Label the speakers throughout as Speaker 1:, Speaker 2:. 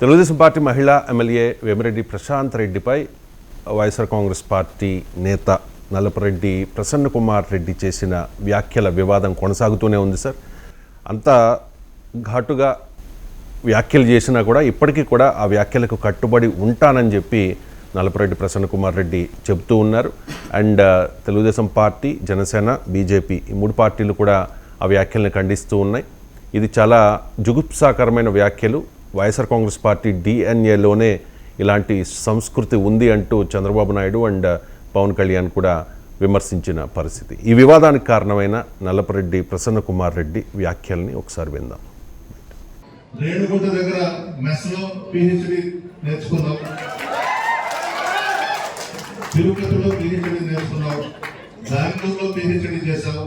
Speaker 1: Telugu Desam party మహిళా M L A Vemireddy Prashanth రెడ్డిపై YSR Congress party నేత నల్లపరెడ్డి ప్రసన్న కుమార్ రెడ్డి చేసిన వ్యాఖ్యల వివాదం కొనసాగుతూనే ఉంది సార్. అంత ఘాటుగా వ్యాఖ్యలు చేసినా కూడా ఇప్పటికీ కూడా ఆ వ్యాఖ్యలకు కట్టుబడి ఉంటానని చెప్పి నలపరెడ్డి ప్రసన్న కుమార్ రెడ్డి చెబుతూ ఉన్నారు. And Telugu Desam party Janasena B J P ఈ మూడు పార్టీలు కూడా ఆ వ్యాఖ్యల్ని ఖండిస్తూ ఉన్నాయి. ఇది చాలా జుగుప్సాకరమైన వ్యాఖ్యలు. వైఎస్ఆర్ కాంగ్రెస్ పార్టీ డిఎన్ఏలోనే ఇలాంటి సంస్కృతి ఉంది అంటూ చంద్రబాబు నాయుడు అండ్ పవన్ కళ్యాణ్ కూడా విమర్శించిన పరిస్థితి. ఈ వివాదానికి కారణమైన నల్లపరెడ్డి ప్రసన్న కుమార్ రెడ్డి వ్యాఖ్యల్ని ఒకసారి విందాం.
Speaker 2: రేణుగుంట దగ్గర మెస్ పిహెచ్డి నేర్చుకున్నావు తిరుపతిలో పిహెచ్డి నేర్చుకున్నావు బెంగళూరులో పిహెచ్డి చేశావు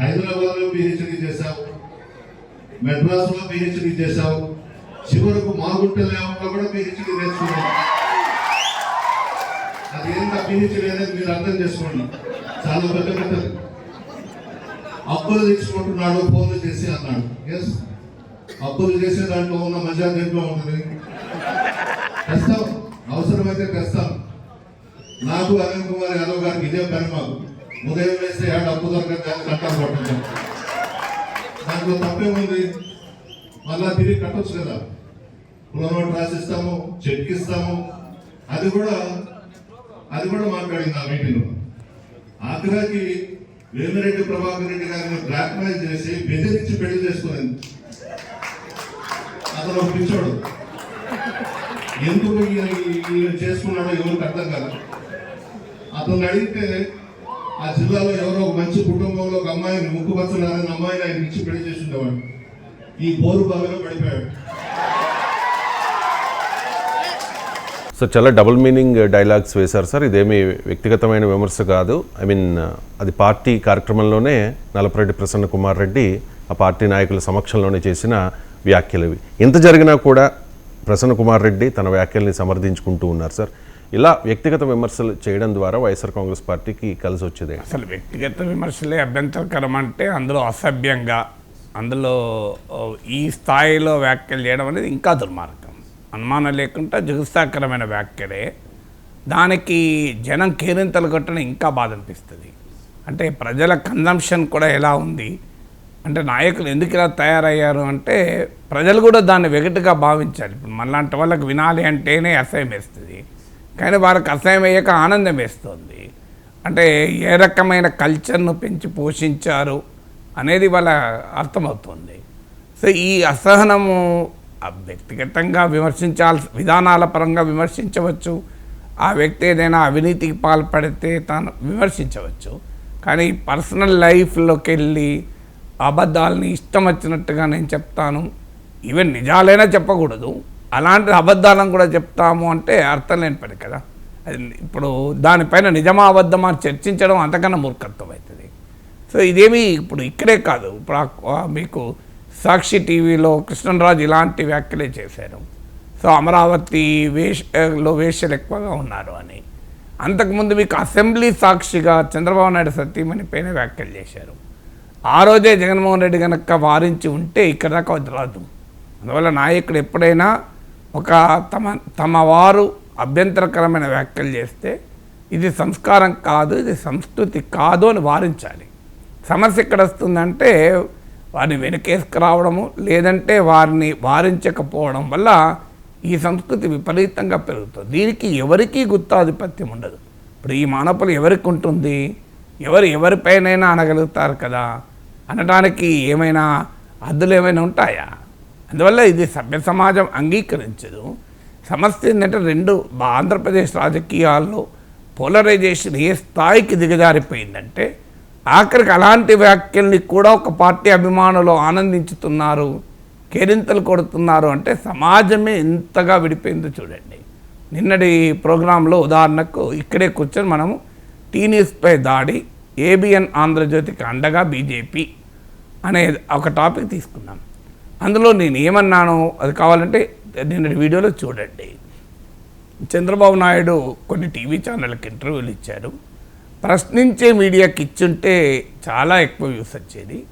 Speaker 2: హైదరాబాద్లో పిహెచ్డి చేశావు మెడ్రాస్లో పిహెచ్డి చేశావు చివరకు మాగుంట లేఅవుట్లో కూడా పిహెచ్డి నేర్చుకున్నావు అది ఎంత పిహెచ్డి అనేది మీరు అర్థం చేసుకోండి. చాలా పెద్ద పెద్ద అప్పులు తెచ్చుకుంటున్నాడు ఫోన్లు చేసి అన్నాడు. ఎస్ అప్పులు చేసే దాంట్లో ఉన్న మజా దేంట్లో ఉంటుంది తెస్తాం అవసరమైతే తెస్తాం నాకు అనిల్ కుమార్ యాదవ్ గారికి ఇదే పని మాకు. ఉదయం వేస్తే ఏడు అప్పు దొరకదు దాన్ని కట్టాలి పట్టించాం దాంట్లో తప్పేముంది? మళ్ళా తిరిగి కట్టొచ్చు కదా. పునర్నోట్ రాసిస్తాము చెక్ ఇస్తాము అది కూడా అది కూడా మాట్లాడింది ఆ మీటింగ్ ఆగ్రాకి వేమిరెడ్డి ప్రభాకర్ రెడ్డి గారిని బ్లాక్మెయిల్ చేసి బెదిరించి పెళ్ళి చేసుకునేది అతను ఒక పిచ్చోడు. ఎందుకు చేసుకున్నాడో ఎవరికి అర్థం కాదు. అతను అడిగితే ఆ జిల్లాలో ఎవరో ఒక మంచి కుటుంబంలో ఒక అమ్మాయిని ముక్కుపచ్చలారని అమ్మాయిని ఆయన ఇచ్చి పెళ్ళి చేసి ఉండేవాడు ఈ పోరు బావిలో పడిపోయాడు.
Speaker 1: సో చాలా డబుల్ మీనింగ్ డైలాగ్స్ వేశారు సార్. ఇదేమీ వ్యక్తిగతమైన విమర్శ కాదు. ఐ మీన్ అది పార్టీ కార్యక్రమంలోనే నలపరెడ్డి ప్రసన్న కుమార్ రెడ్డి ఆ పార్టీ నాయకుల సమక్షంలోనే చేసిన వ్యాఖ్యలు ఇవి. ఇంత జరిగినా కూడా ప్రసన్న కుమార్ రెడ్డి తన వ్యాఖ్యల్ని సమర్థించుకుంటూ ఉన్నారు సార్. ఇలా వ్యక్తిగత విమర్శలు చేయడం ద్వారా వైఎస్ఆర్ కాంగ్రెస్ పార్టీకి కలిసి వచ్చేదే
Speaker 3: అసలు వ్యక్తిగత విమర్శలే అభ్యంతరకరం అంటే అందులో అసభ్యంగా అందులో ఈ స్థాయిలో వ్యాఖ్యలు చేయడం అనేది ఇంకా దుర్మార్గం. అనుమానం లేకుండా జుగుత్సాకరమైన వ్యాఖ్యలే దానికి జనం కేరింతలు కొట్టడం ఇంకా బాధ అనిపిస్తుంది. అంటే ప్రజల కన్జంప్షన్ కూడా ఎలా ఉంది? అంటే నాయకులు ఎందుకు ఇలా తయారయ్యారు అంటే ప్రజలు కూడా దాన్ని వెగటుగా భావించాలి. ఇప్పుడు మనలాంటి వాళ్ళకి వినాలి అంటేనే అసహ్యం వేస్తుంది. కానీ వారికి అసహ్యం వేయక ఆనందం వేస్తుంది. అంటే ఏ రకమైన కల్చర్ను పెంచి పోషించారు? అనేది వాళ్ళ అర్థమవుతుంది. సో ఈ అసహనము వ్యక్తిగతంగా విమర్శించాల్సి విధానాల పరంగా విమర్శించవచ్చు. ఆ వ్యక్తి ఏదైనా అవినీతికి పాల్పడితే తాను విమర్శించవచ్చు. కానీ పర్సనల్ లైఫ్లోకి వెళ్ళి అబద్ధాలని ఇష్టం వచ్చినట్టుగా నేను చెప్తాను. ఈవెన్ నిజాలైనా చెప్పకూడదు. అలాంటి అబద్ధాలను కూడా చెప్తాము అంటే అర్థం లేని పని కదా. అది ఇప్పుడు దానిపైన నిజమా అబద్ధమా అని చర్చించడం అంతకన్నా మూర్ఖత్వం అవుతుంది. సో ఇదేమి ఇప్పుడు ఇక్కడే కాదు. ఇప్పుడు మీకు సాక్షి టీవీలో కృష్ణరాజు ఇలాంటి వ్యాఖ్యలే చేశారు. సో అమరావతి వేషలో వేషలు ఎక్కువగా ఉన్నారు అని. అంతకుముందు మీకు అసెంబ్లీ సాక్షిగా చంద్రబాబు నాయుడు సత్యమణి పైన వ్యాఖ్యలు చేశారు. ఆ రోజే జగన్మోహన్ రెడ్డి కనుక వారించి ఉంటే ఇక్కడ దాకా రాదు. అందువల్ల నాయకుడు ఎప్పుడైనా ఒక తమ తమ వారు అభ్యంతరకరమైన వ్యాఖ్యలు చేస్తే ఇది సంస్కారం కాదు ఇది సంస్కృతి కాదు అని వారించాలి. సమస్య ఎక్కడ వస్తుందంటే వారిని వెనకేసుకురావడము లేదంటే వారిని వారించకపోవడం వల్ల ఈ సంస్కృతి విపరీతంగా పెరుగుతుంది. దీనికి ఎవరికీ గుత్తాధిపత్యం ఉండదు. ఇప్పుడు ఈ మానవులు ఎవరికి ఉంటుంది? ఎవరు ఎవరిపైనైనా అనగలుగుతారు కదా. అనడానికి ఏమైనా హద్దులు ఏమైనా ఉంటాయా? అందువల్ల ఇది సభ్య సమాజం అంగీకరించదు. సమస్య ఏంటంటే రెండు ఆంధ్రప్రదేశ్ రాజకీయాల్లో పోలరైజేషన్ ఏ స్థాయికి దిగజారిపోయిందంటే ఆఖరికి అలాంటి వ్యాఖ్యల్ని కూడా ఒక పార్టీ అభిమానులు ఆనందించుతున్నారు కేరింతలు కొడుతున్నారు అంటే సమాజమే ఎంతగా విడిపోయిందో చూడండి. నిన్నటి ప్రోగ్రాంలో ఉదాహరణకు ఇక్కడే కూర్చొని మనము టీ దాడి ఏబిఎన్ ఆంధ్రజ్యోతికి అండగా బీజేపీ అనే ఒక టాపిక్ తీసుకున్నాం. అందులో నేను ఏమన్నాను అది కావాలంటే నిన్నటి వీడియోలో చూడండి. చంద్రబాబు నాయుడు కొన్ని టీవీ ఛానళ్ళకి ఇంటర్వ్యూలు ఇచ్చారు. ప్రశ్నించే మీడియాకి ఇచ్చుంటే చాలా ఎక్కువ వ్యూస్ వచ్చేది.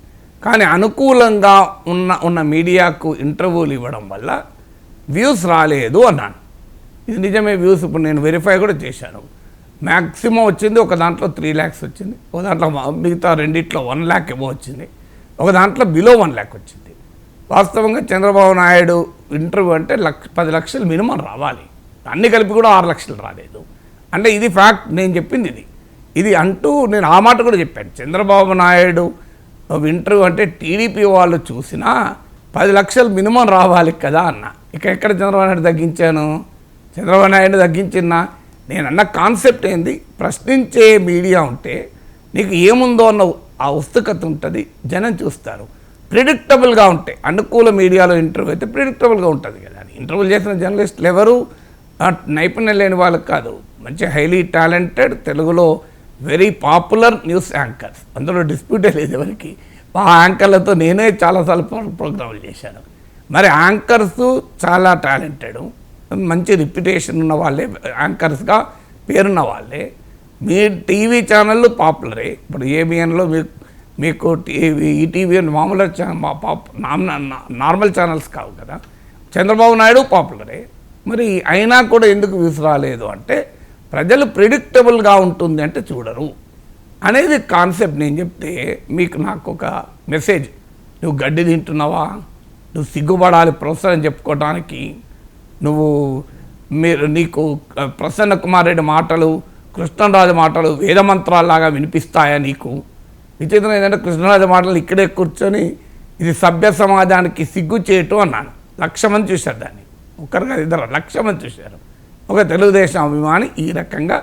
Speaker 3: కానీ అనుకూలంగా ఉన్న ఉన్న మీడియాకు ఇంటర్వ్యూలు ఇవ్వడం వల్ల వ్యూస్ రాలేదు అన్నాను. ఇది నిజమే వ్యూస్ ఇప్పుడు నేను వెరిఫై కూడా చేశాను. మ్యాక్సిమం వచ్చింది ఒక దాంట్లో త్రీ ల్యాక్స్ వచ్చింది. ఒక దాంట్లో మిగతా రెండిట్లో వన్ ల్యాక్ ఏమో వచ్చింది. ఒక దాంట్లో బిలో వన్ ల్యాక్ వచ్చింది. వాస్తవంగా చంద్రబాబు నాయుడు ఇంటర్వ్యూ అంటే లక్ష పది లక్షలు మినిమం రావాలి. అన్ని కలిపి కూడా ఆరు లక్షలు రాలేదు. అంటే ఇది ఫ్యాక్ట్ నేను చెప్పింది ఇది. ఇది అంటూ నేను ఆ మాట కూడా చెప్పాను. చంద్రబాబు నాయుడు ఇంటర్వ్యూ అంటే టీడీపీ వాళ్ళు చూసినా పది లక్షలు మినిమం రావాలి కదా అన్న. ఇక ఎక్కడ చంద్రబాబు నాయుడు తగ్గించాను? చంద్రబాబు నాయుడు తగ్గించినా? నేను అన్న కాన్సెప్ట్ ఏంది? ప్రశ్నించే మీడియా ఉంటే నీకు ఏముందో అన్న ఆ ఉత్సుకత ఉంటుంది జనం చూస్తారు. ప్రిడిక్టబుల్గా ఉంటాయి అనుకూల మీడియాలో ఇంటర్వ్యూ అయితే ప్రిడిక్టబుల్గా ఉంటుంది కదా. ఇంటర్వ్యూ చేసిన జర్నలిస్టులు ఎవరు? నైపుణ్యం లేని వాళ్ళకి కాదు. మంచి హైలీ టాలెంటెడ్ తెలుగులో వెరీ పాపులర్ న్యూస్ యాంకర్స్. అందులో డిస్ప్యూటే లేదు ఎవరికి? ఆ యాంకర్లతో నేనే చాలాసార్లు ప్రోగ్రాములు చేశాను. మరి యాంకర్స్ చాలా టాలెంటెడ్. మంచి రిప్యుటేషన్ ఉన్న వాళ్ళే యాంకర్స్గా పేరున్న వాళ్ళే. మీ టీవీ ఛానళ్ళు పాపులరే. ఇప్పుడు ఏబిఎన్లో మీకు మీకు టీవీ ఈటీవీ మామూలు ఛా- మా పాప్ నార్మల్ ఛానల్స్ కావు కదా. చంద్రబాబు నాయుడు పాపులరే. మరి అయినా కూడా ఎందుకు విసురాలేదు అంటే ప్రజలు ప్రిడిక్టబుల్గా ఉంటుంది అంటే చూడరు. అనేది కాన్సెప్ట్ నేను చెప్తే మీకు నాకు ఒక మెసేజ్ నువ్వు గడ్డి తింటున్నావా? నువ్వు సిగ్గుపడాలి ప్రోత్సాహం చెప్పుకోవడానికి నువ్వు మీరు నీకు ప్రసన్న కుమార్ రెడ్డి మాటలు కృష్ణరాజు మాటలు వేదమంత్రాల్లాగా వినిపిస్తాయా నీకు? విచిత్రం ఏంటంటే కృష్ణరాజు మాటలు ఇక్కడే కూర్చొని ఇది సభ్య సమాజానికి సిగ్గు చేయటం అన్నాను. లక్ష మంది చూశారు దాన్ని. ఒక్కరు కాదు ఇద్దరు లక్ష మంది చూశారు. ఒక తెలుగుదేశం అభిమాని ఈ రకంగా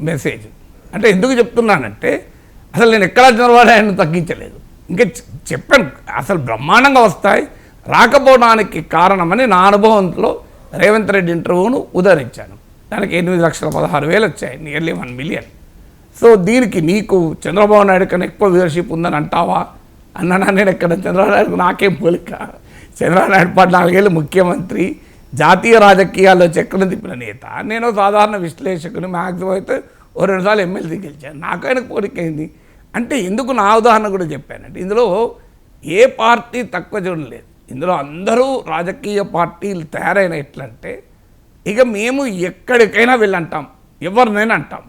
Speaker 3: మెసేజ్ అంటే ఎందుకు చెప్తున్నానంటే అసలు నేను ఎక్కడ చంద్రబాబు నాయుడు తగ్గించలేదు. ఇంకా చెప్పాను. అసలు బ్రహ్మాండంగా వస్తాయి. రాకపోవడానికి కారణమని నా అనుభవంలో రేవంత్ రెడ్డి ఇంటర్వ్యూను ఉదహరించాను. దానికి ఎనిమిది లక్షల పదహారు వేలు వచ్చాయి. నియర్లీ వన్ మిలియన్ సో దీనికి నీకు చంద్రబాబు నాయుడు కన్నా ఎక్కువ వ్యూవర్షిప్ ఉందని అంటావా? అన్నా నేను ఎక్కడ చంద్రబాబు నాయుడు నాకేం పోలిక? చంద్రబాబు నాయుడు పద్నాలుగేళ్ళు ముఖ్యమంత్రి. జాతీయ రాజకీయాల్లో చక్రం తిప్పిన నేత. నేను సాధారణ విశ్లేషకుని మ్యాక్సిమం అయితే ఓ రెండుసార్లు ఎమ్మెల్సీ గెలిచాను. నాకైనా పోలికైంది అంటే ఎందుకు నా ఉదాహరణ కూడా చెప్పానంటే ఇందులో ఏ పార్టీ తక్కువ చూడలేదు ఇందులో అందరూ రాజకీయ పార్టీలు తయారైన ఎట్లంటే ఇక మేము ఎక్కడికైనా వెళ్ళంటాం. ఎవరినైనా అంటాం.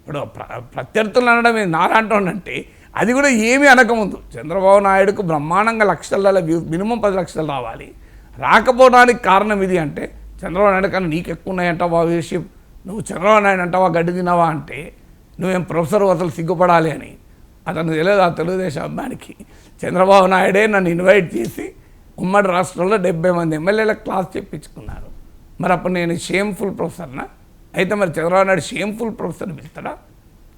Speaker 3: ఇప్పుడు ప్ర- ప్రత్యర్థులు అనడం ఏంది? అది కూడా ఏమీ అనకముందు. చంద్రబాబు నాయుడుకు బ్రహ్మాండంగా లక్షల వ్యూ మినిమం పది లక్షలు రావాలి. రాకపోవడానికి కారణం ఇది అంటే చంద్రబాబు నాయుడు కన్నా నీకు ఎక్కువ ఉన్నాయంటావా వ్యూషిప్ నువ్వు చంద్రబాబు నాయుడు అంటావా గడ్డి తిన్నావా అంటే నువ్వేం ప్రొఫెసర్ అసలు సిగ్గుపడాలి అని. అతను తెలియదు ఆ తెలుగుదేశం అమ్మానికి చంద్రబాబు నాయుడే నన్ను ఇన్వైట్ చేసి ఉమ్మడి రాష్ట్రంలో డెబ్బై మంది ఎమ్మెల్యేలకు క్లాస్ చెప్పించుకున్నారు మరి అప్పుడు నేను షేమ్ఫుల్ ప్రొఫెసర్నా? అయితే మరి చంద్రబాబు నాయుడు షేమ్ఫుల్ ప్రొఫెసర్ పిలుస్తాడా?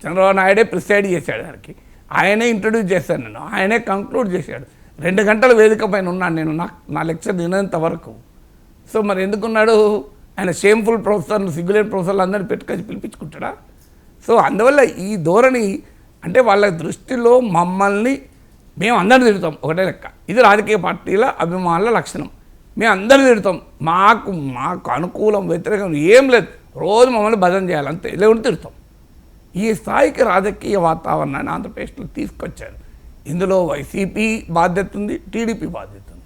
Speaker 3: చంద్రబాబు నాయుడే ప్రిసైడ్ చేశాడు దానికి. ఆయనే ఇంట్రడ్యూస్ చేశాను నేను ఆయనే కంక్లూడ్ చేశాడు. రెండు గంటల వేదిక పైన ఉన్నాను నేను నా నా లెక్చర్ వినేంత వరకు. సో మరి ఎందుకున్నాడు? ఆయన షేమ్ఫుల్ ప్రొఫెసర్లు సిగ్గులేని ప్రొఫెసర్లు అందరిని పెట్టుకొని పిలిపించుకుంటాడా? సో అందువల్ల ఈ ధోరణి అంటే వాళ్ళ దృష్టిలో మమ్మల్ని మేము అందరిని తిడతాం ఒకటే లెక్క. ఇది రాజకీయ పార్టీల అభిమానుల లక్షణం. మేము అందరిని తిడతాం. మాకు మాకు అనుకూలం వ్యతిరేకం ఏం లేదు. రోజు మమ్మల్ని భజన చేయాలి అంతే లేకుంటే తిడతాం. ఈ స్థాయికి రాజకీయ వాతావరణాన్ని ఆంధ్రప్రదేశ్లో తీసుకొచ్చారు. ఇందులో వైసీపీ బాధ్యత ఉంది టీడీపీ బాధ్యత ఉంది.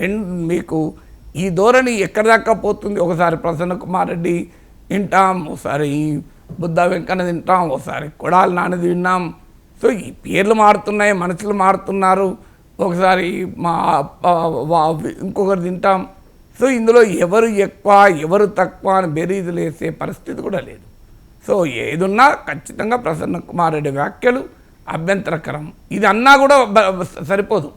Speaker 3: రెండు మీకు ఈ ధోరణి ఎక్కడి దాకా పోతుంది? ఒకసారి ప్రసన్న కుమార్ రెడ్డి వింటాం ఒకసారి బుద్ధ వెంకన్న తింటాం ఒకసారి కొడాలి నాన్నది విన్నాం. సో ఈ పేర్లు మారుతున్నాయి మనుషులు మారుతున్నారు. ఒకసారి మా వా- ఇంకొకరు తింటాం. సో ఇందులో ఎవరు ఎక్కువ ఎవరు తక్కువ అని బెరీజులు వేసే పరిస్థితి కూడా లేదు. సో ఏదున్నా ఖచ్చితంగా ప్రసన్న కుమార్ రెడ్డి వ్యాఖ్యలు అభ్యంతరకరం. ఇది అన్నా కూడా సరిపోదు.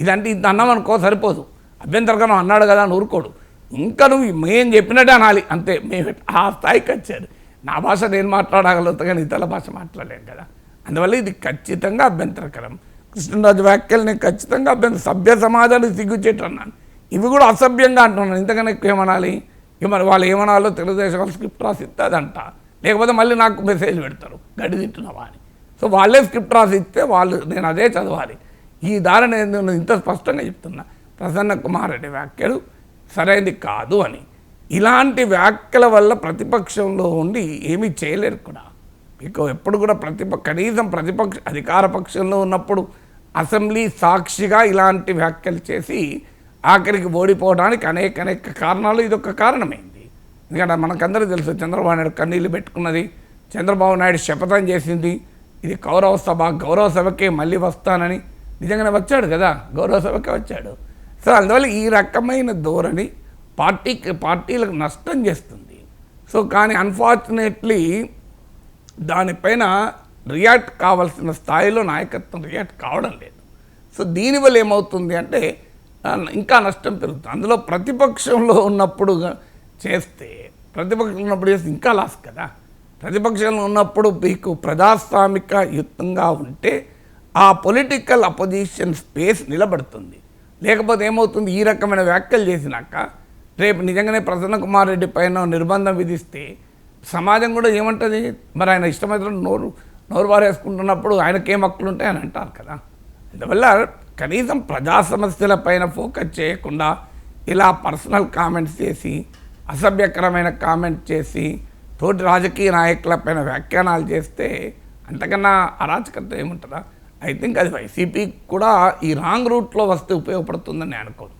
Speaker 3: ఇదంటే ఇంత అన్నాం అనుకో సరిపోదు. అభ్యంతరకరం అన్నాడు కదా అని ఊరుకోడు. ఇంకా నువ్వు మేం చెప్పినట్టే అనాలి. అంతే. మేము ఆ స్థాయికి వచ్చారు నా భాష నేను మాట్లాడగలుగుతా కానీ ఇతర భాష మాట్లాడలేను కదా. అందువల్ల ఇది ఖచ్చితంగా అభ్యంతరకరం. కృష్ణరాజు వ్యాఖ్యలు నేను ఖచ్చితంగా అభ్యంత సభ్య సమాజానికి సిగ్గుచేటు అన్నాను. ఇవి కూడా అసభ్యంగా అంటున్నాను. ఇంతకన్నా ఎక్కువ ఏమనాలి? ఇక మరి వాళ్ళు ఏమనాలో తెలుగుదేశం వాళ్ళు స్క్రిప్ట్ రాసి ఇస్తుందంట లేకపోతే మళ్ళీ నాకు మెసేజ్ పెడతారు. గడి తింటున్నావా అని. సో వాళ్ళే స్క్రిప్ట్ రాసి ఇస్తే వాళ్ళు నేను అదే చదవాలి. ఈ దారి నేను ఇంత స్పష్టంగా చెప్తున్నా. ప్రసన్న కుమార్ రెడ్డి వ్యాఖ్యలు సరైనది కాదు అని. ఇలాంటి వ్యాఖ్యల వల్ల ప్రతిపక్షంలో ఉండి ఏమీ చేయలేరు కూడా. మీకు ఎప్పుడు కూడా ప్రతిప కనీసం ప్రతిపక్ష అధికార పక్షంలో ఉన్నప్పుడు అసెంబ్లీ సాక్షిగా ఇలాంటి వ్యాఖ్యలు చేసి ఆఖరికి ఓడిపోవడానికి అనేక అనేక కారణాలు ఇదొక కారణమైంది ఎందుకంటే మనకందరూ తెలుసు చంద్రబాబు నాయుడు కన్నీళ్ళు పెట్టుకున్నది. చంద్రబాబు నాయుడు శపథం చేసింది. ఇది కౌరవ సభ గౌరవ సభకే మళ్ళీ వస్తానని నిజంగానే వచ్చాడు కదా? గౌరవ సభకే వచ్చాడు. సో అందువల్ల ఈ రకమైన ధోరణి పార్టీకి పార్టీలకు నష్టం చేస్తుంది. సో కానీ అన్ఫార్చునేట్లీ దానిపైన రియాక్ట్ కావాల్సిన స్థాయిలో నాయకత్వం రియాక్ట్ కావడం లేదు. సో దీనివల్ల ఏమవుతుంది అంటే ఇంకా నష్టం పెరుగుతుంది. అందులో ప్రతిపక్షంలో ఉన్నప్పుడు చేస్తే ప్రతిపక్షంలో ఉన్నప్పుడు చేస్తే ఇంకా లాస్ కదా? ప్రతిపక్షంలో ఉన్నప్పుడు మీకు ప్రజాస్వామిక యుద్ధంగా ఉంటే ఆ పొలిటికల్ అపోజిషన్ స్పేస్ నిలబడుతుంది. లేకపోతే ఏమవుతుంది? ఈ రకమైన వ్యాఖ్యలు చేసినాక రేపు నిజంగానే ప్రసన్న కుమార్ రెడ్డి పైన నిర్బంధం విధిస్తే సమాజం కూడా ఏమంటుంది? మరి ఆయన ఇష్టమైన నోరు నోరు వారేసుకుంటున్నప్పుడు ఆయనకేం హక్కులు ఉంటాయని అంటారు కదా. అందువల్ల కనీసం ప్రజా సమస్యల పైన ఫోకస్ చేయకుండా ఇలా పర్సనల్ కామెంట్స్ చేసి అసభ్యకరమైన కామెంట్ చేసి తోటి రాజకీయ నాయకుల పైన వ్యాఖ్యానాలు చేస్తే అంతకన్నా అరాచకత ఏముంటుందా? ఐ థింక్ అది వైసీపీ కూడా ఈ రాంగ్ రూట్లో వస్తే ఉపయోగపడుతుందని నేను అనుకోను.